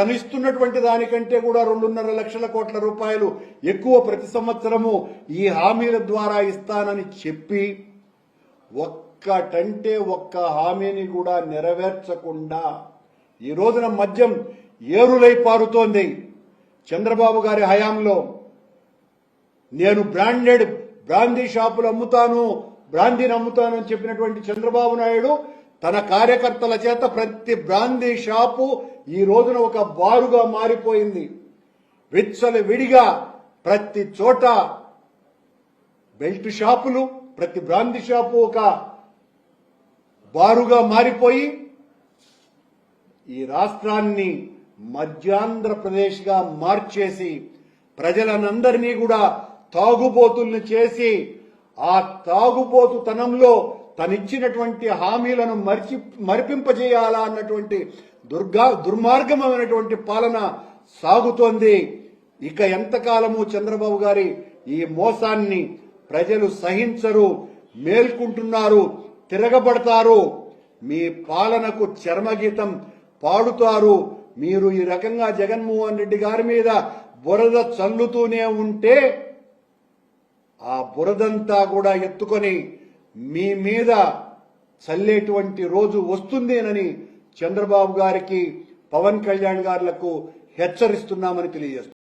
తనిస్తున్నటువంటి దానికంటే కూడా రెండున్నర లక్షల కోట్ల రూపాయలు ఎక్కువ ప్రతి సంవత్సరము ఈ హామీల ద్వారా ఇస్తానని చెప్పి ఒక్కటంటే ఒక్క హామీని కూడా నెరవేర్చకుండా ఈ రోజున మద్యం ఏరులై పారుతోంది. చంద్రబాబు గారి హయాంలో నేను బ్రాండెడ్ బ్రాందీ షాపులు అమ్ముతాను బ్రాందీని అమ్ముతాను అని చెప్పినటువంటి చంద్రబాబు నాయుడు తన కార్యకర్తల చేత ప్రతి బ్రాందీ షాపు ఈ రోజున ఒక బారుగా మారిపోయింది. విచ్చలు విడిగా ప్రతి చోట బెల్ట్ షాపులు ప్రతి బ్రాందీ షాపు ఒక బారుగా మారిపోయి ఈ రాష్ట్రాన్ని మధ్యాంధ్రప్రదేశ్గా మార్చేసి ప్రజలనందరినీ కూడా తాగుబోతుల్ని చేసి ఆ తాగుబోతుతనంలో తనిచ్చినటువంటి హామీలను మరిచి మరిపింపజేయాలా అన్నటువంటి దుర్గా దుర్మార్గమైనటువంటి పాలన సాగుతోంది. ఇక ఎంతకాలము చంద్రబాబు గారి ఈ మోసాన్ని ప్రజలు సహించరు మేల్కుంటున్నారు తిరగబడతారు మీ పాలనకు చర్మగీతం పాడుతారు. మీరు ఈ రకంగా జగన్మోహన్ రెడ్డి గారి మీద బురద చల్లుతూనే ఉంటే ఆ బురదంతా కూడా ఎత్తుకొని మీ మీద చల్లేటువంటి రోజు వస్తుందేనని చంద్రబాబు గారికి పవన్ కళ్యాణ్ గారులకు హెచ్చరిస్తున్నామని తెలియజేస్తున్నాం.